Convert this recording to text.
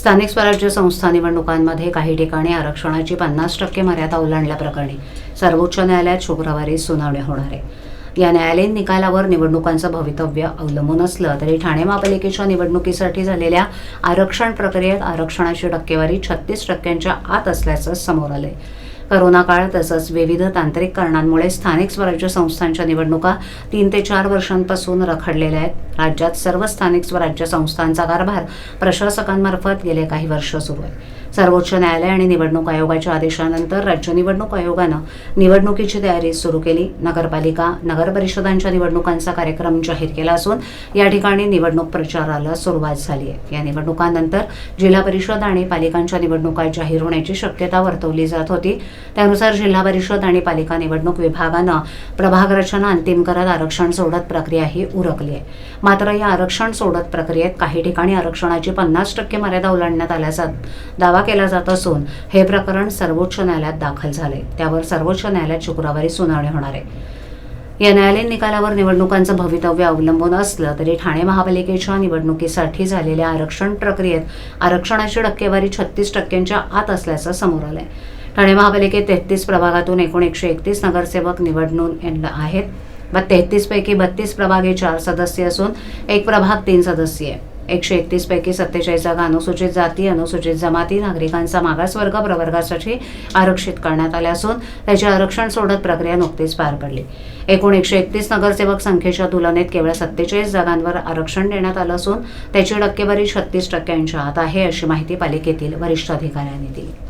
स्थानिक स्वराज्य संस्था निवडणुकांमध्ये काही ठिकाणी आरक्षणाची पन्नास टक्के मर्यादा ओलांडल्याप्रकरणी सर्वोच्च न्यायालयात शुक्रवारी सुनावणी होणार आहे. या न्यायालयीन निकालावर निवडणुकांचं भवितव्य अवलंबून असलं तरी ठाणे महापालिकेच्या निवडणुकीसाठी झालेल्या आरक्षण प्रक्रियेत आरक्षणाची टक्केवारी छत्तीस टक्क्यांच्या आत असल्याचं समोर आलंय. करोना काळ तसंच विविध तांत्रिक कारणांमुळे स्थानिक स्वराज्य संस्थांच्या निवडणुका तीन ते चार वर्षांपासून रखडलेल्या आहेत. राज्यात सर्व स्थानिक स्वराज्य संस्थांचा कारभार प्रशासकांमार्फत गेले काही वर्ष सुरू आहे. सर्वोच्च न्यायालय आणि निवडणूक आयोगाच्या आदेशानंतर राज्य निवडणूक आयोगानं निवडणुकीची तयारी सुरू केली. नगरपालिका नगर परिषदांच्या निवडणुकांचा कार्यक्रम जाहीर केला असून या ठिकाणी निवडणूक प्रचाराला सुरुवात झाली आहे. या निवडणुकांनंतर जिल्हा परिषद आणि पालिकांच्या निवडणुका जाहीर होण्याची शक्यता वर्तवली जात होती. त्यानुसार जिल्हा परिषद आणि पालिका निवडणूक विभागानं प्रभाग रचना अंतिम करत आरक्षण सोडत प्रक्रिया ही उरकली आहे. मात्र या आरक्षण सोडत प्रक्रियेत काही ठिकाणी आरक्षणाची पन्नास टक्के मर्यादा ओलांडण्यात आल्याचा दावा केला जात असून हे प्रकरण सर्वोच्च न्यायालयात दाखल झाले. त्यावर सर्वोच्च न्यायालयात शुक्रवारी सुनावणी होणार आहे. या न्यायालयीन निकालावर निवडणुकांचं भवितव्य अवलंबून असलं तरी ठाणे महापालिकेच्या निवडणुकीसाठी झालेल्या आरक्षण प्रक्रियेत आरक्षणाची टक्केवारी छत्तीस टक्क्यांच्या आत असल्याचं समोर आलंय. ठाणे महापालिकेत तेहतीस प्रभागातून एकूण एकशे एकतीस नगरसेवक निवडणून येणार आहेत. व तेहतीस पैकी बत्तीस प्रभागे चार सदस्य असून एक प्रभाग तीन सदस्य आहे. एकशे एकतीस पैकी सत्तेचाळीस जागा अनुसूचित जाती अनुसूचित जमाती नागरिकांचा मागासवर्ग प्रवर्गासाठी आरक्षित करण्यात आल्या असून त्याची आरक्षण सोडत प्रक्रिया नुकतीच पार पडली. एकूण एकशे एकतीस नगरसेवक संख्येच्या तुलनेत केवळ सत्तेचाळीस जागांवर आरक्षण देण्यात आलं असून त्याची टक्केवारी छत्तीस टक्क्यांच्या आत आहे अशी माहिती पालिकेतील वरिष्ठ अधिकाऱ्यांनी दिली.